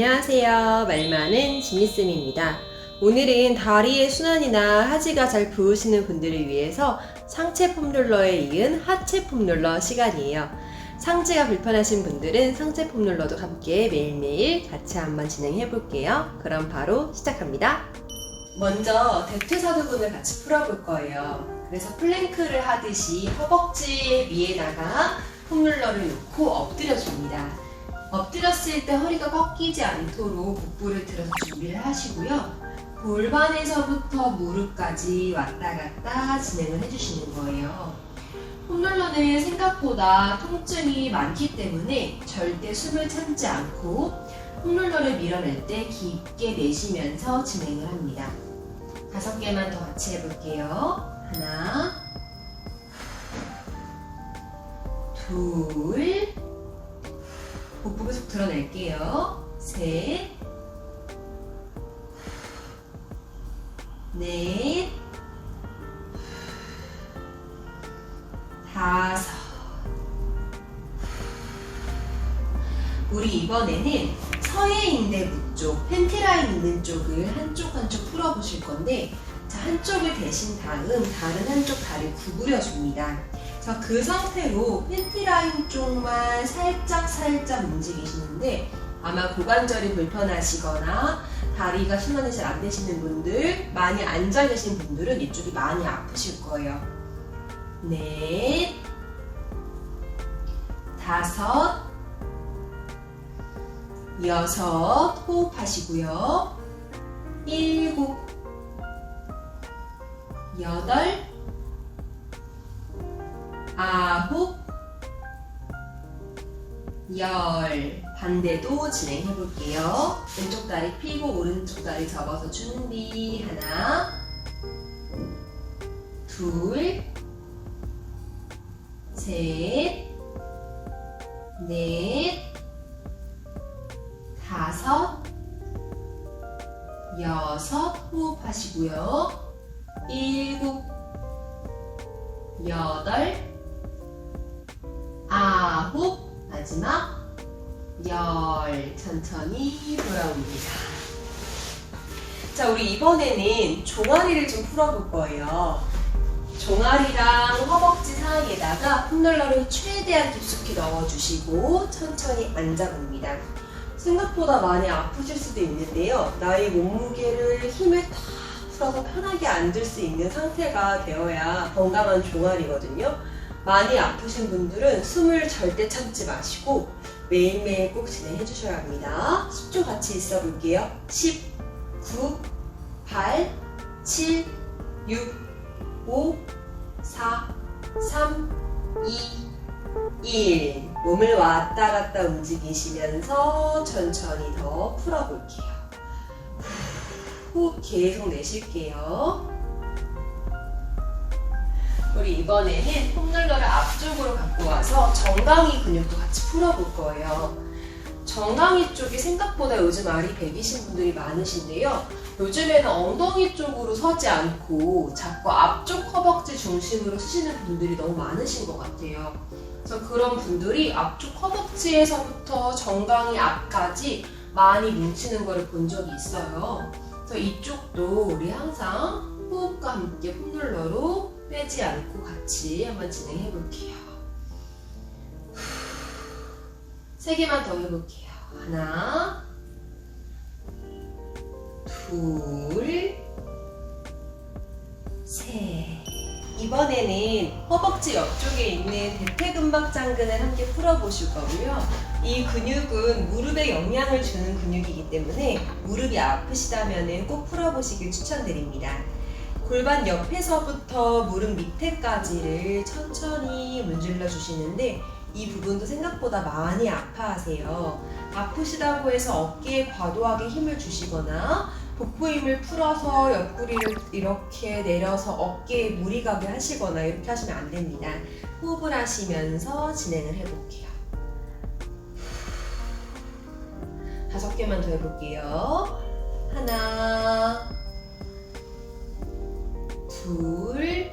안녕하세요. 말 많은 지니쌤입니다. 오늘은 다리의 순환이나 하지가 잘 부으시는 분들을 위해서 상체 폼롤러에 이은 하체 폼롤러 시간이에요. 상체가 불편하신 분들은 상체 폼롤러도 함께 매일매일 같이 한번 진행해 볼게요. 그럼 바로 시작합니다. 먼저 대퇴사두근을 같이 풀어볼 거예요. 그래서 플랭크를 하듯이 허벅지 위에다가 폼롤러를 놓고 엎드려 줍니다. 엎드렸을 때 허리가 꺾이지 않도록 복부를 들어서 준비를 하시고요. 골반에서부터 무릎까지 왔다 갔다 진행을 해주시는 거예요. 폼롤러는 생각보다 통증이 많기 때문에 절대 숨을 참지 않고 폼롤러를 밀어낼 때 깊게 내쉬면서 진행을 합니다. 다섯 개만 더 같이 해볼게요. 하나, 둘, 복부 계속 드러낼게요. 셋, 넷, 다섯. 우리 이번에는 서해 인대부 쪽, 팬티라인 있는 쪽을 한쪽 한쪽 풀어보실 건데, 자, 한쪽을 대신 다음 다른 한쪽 다리를 구부려 줍니다. 자, 그 상태로 팬티 라인 쪽만 살짝 살짝 움직이시는데, 아마 고관절이 불편하시거나 다리가 순환이 잘 안 되시는 분들, 많이 앉아 계신 분들은 이쪽이 많이 아프실 거예요. 넷, 다섯, 여섯, 호흡하시고요. 일곱, 여덟, 아홉, 열. 반대도 진행해 볼게요. 왼쪽 다리 펴고 오른쪽 다리 접어서 준비. 하나, 둘, 셋, 넷, 다섯, 여섯, 호흡하시고요. 일곱, 여덟, 아홉, 마지막 열 천천히 돌아옵니다. 자, 우리 이번에는 종아리를 좀 풀어볼 거예요. 종아리랑 허벅지 사이에다가 폼롤러를 최대한 깊숙이 넣어주시고 천천히 앉아봅니다. 생각보다 많이 아프실 수도 있는데요. 나의 몸무게를 힘을 다 풀어서 편하게 앉을 수 있는 상태가 되어야 건강한 종아리거든요. 많이 아프신 분들은 숨을 절대 참지 마시고 매일매일 꼭 진행해 주셔야 합니다. 10초 같이 있어 볼게요. 10, 9, 8, 7, 6, 5, 4, 3, 2, 1. 몸을 왔다 갔다 움직이시면서 천천히 더 풀어볼게요. 호흡 계속 내쉴게요. 우리 이번에는 폼롤러를 앞쪽으로 갖고 와서 정강이 근육도 같이 풀어볼 거예요. 정강이 쪽이 생각보다 요즘 알이 배기신 분들이 많으신데요. 요즘에는 엉덩이 쪽으로 서지 않고 자꾸 앞쪽 허벅지 중심으로 쓰시는 분들이 너무 많으신 것 같아요. 그래서 그런 분들이 앞쪽 허벅지에서부터 정강이 앞까지 많이 뭉치는 걸본 적이 있어요. 그래서 이쪽도 우리 항상 호흡과 함께 폼롤러로 빼지 않고 같이 한번 진행해 볼게요. 세 개만 더 해볼게요. 하나, 둘, 셋. 이번에는 허벅지 옆쪽에 있는 대퇴근막 장근을 함께 풀어보실 거고요. 이 근육은 무릎에 영향을 주는 근육이기 때문에 무릎이 아프시다면 꼭 풀어보시길 추천드립니다. 골반 옆에서부터 무릎 밑에까지를 천천히 문질러 주시는데 이 부분도 생각보다 많이 아파하세요. 아프시다고 해서 어깨에 과도하게 힘을 주시거나 복부 힘을 풀어서 옆구리를 이렇게 내려서 어깨에 무리 가게 하시거나 이렇게 하시면 안 됩니다. 호흡을 하시면서 진행을 해볼게요. 다섯 개만 더 해볼게요. 하나, 둘,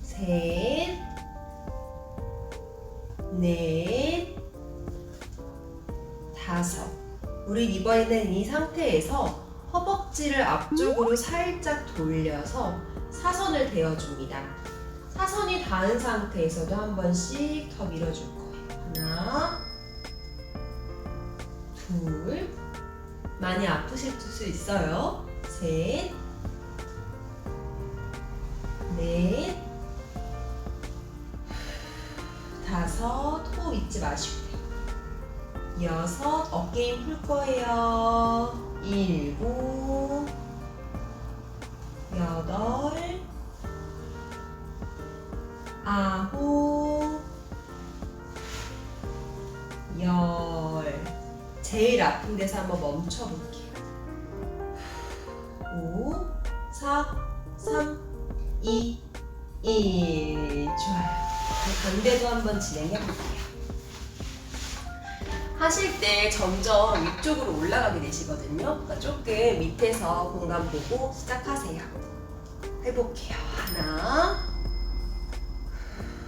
셋, 넷, 우리 이번에는 이 상태에서 허벅지를 앞쪽으로 살짝 돌려서 사선을 대어줍니다. 사선이 닿은 상태에서도 한 번씩 더 밀어줄 거예요. 하나, 둘, 많이 아프실 수 있어요. 셋, 넷, 다섯, 호흡 잊지 마시고요. 여섯, 어깨 힘풀 거예요. 일곱, 여덟, 아홉, 열. 제일 아픈 데서 한번 멈춰 볼게요. 2, 1. 좋아요. 그 반대도 한번 진행해 볼게요. 하실 때 점점 위쪽으로 올라가게 되시거든요. 그러니까 조금 밑에서 공간 보고 시작하세요. 해볼게요. 하나,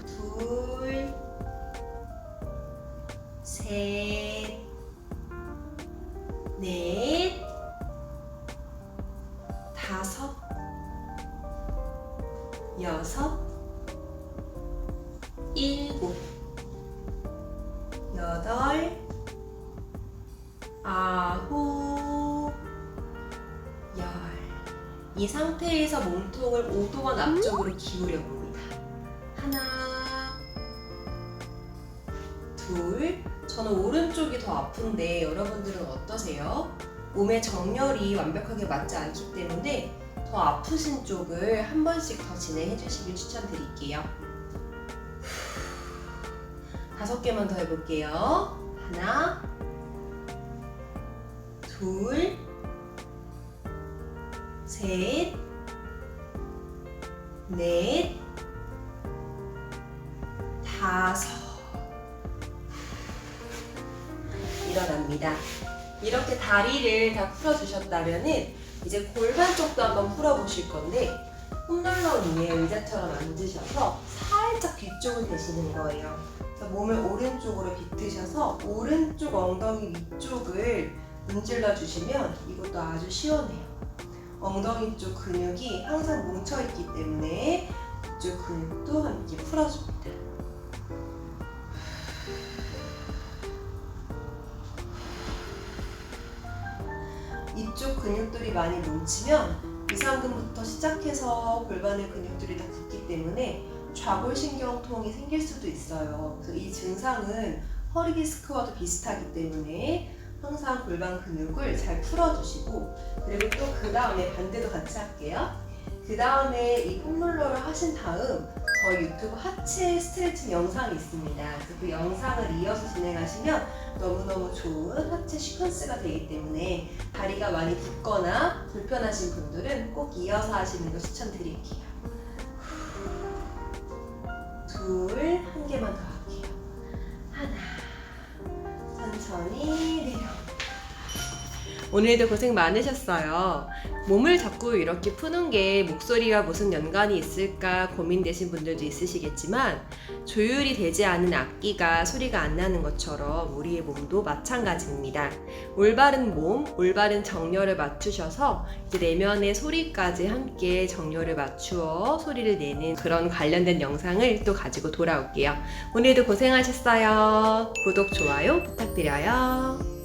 둘, 셋, 아홉, 열. 이 상태에서 몸통을 5도간 앞쪽으로 기울여 봅니다. 하나, 둘. 저는 오른쪽이 더 아픈데 여러분들은 어떠세요? 몸의 정렬이 완벽하게 맞지 않기 때문에 더 아프신 쪽을 한 번씩 더 진행해 주시길 추천드릴게요. 다섯 개만 더 해볼게요. 하나, 둘, 셋, 넷, 다섯. 일어납니다. 이렇게 다리를 다 풀어주셨다면은 이제 골반 쪽도 한번 풀어보실 건데 홈롤러 위에 의자처럼 앉으셔서 살짝 뒤쪽을 대시는 거예요. 몸을 오른쪽으로 비트셔서 오른쪽 엉덩이 위쪽을 문질러 주시면 이것도 아주 시원해요. 엉덩이 쪽 근육이 항상 뭉쳐 있기 때문에 이쪽 근육도 함께 풀어줍니다. 이쪽 근육들이 많이 뭉치면 이상근부터 시작해서 골반의 근육들이 다 굳기 때문에 좌골신경통이 생길 수도 있어요. 그래서 이 증상은 허리 디스크와도 비슷하기 때문에 항상 골반 근육을 잘 풀어주시고 그리고 또 그 다음에 반대도 같이 할게요. 그 다음에 이 폼롤러를 하신 다음 저희 유튜브 하체 스트레칭 영상이 있습니다. 그래서 그 영상을 이어서 진행하시면 너무너무 좋은 하체 시퀀스가 되기 때문에 다리가 많이 붓거나 불편하신 분들은 꼭 이어서 하시는 거 추천드릴게요. 둘, 한 개만 더 할게요. 하나, 천천히. 오늘도 고생 많으셨어요. 몸을 자꾸 이렇게 푸는 게 목소리와 무슨 연관이 있을까 고민되신 분들도 있으시겠지만 조율이 되지 않은 악기가 소리가 안 나는 것처럼 우리의 몸도 마찬가지입니다. 올바른 몸, 올바른 정렬을 맞추셔서 내면의 소리까지 함께 정렬을 맞추어 소리를 내는 그런 관련된 영상을 또 가지고 돌아올게요. 오늘도 고생하셨어요. 구독, 좋아요 부탁드려요.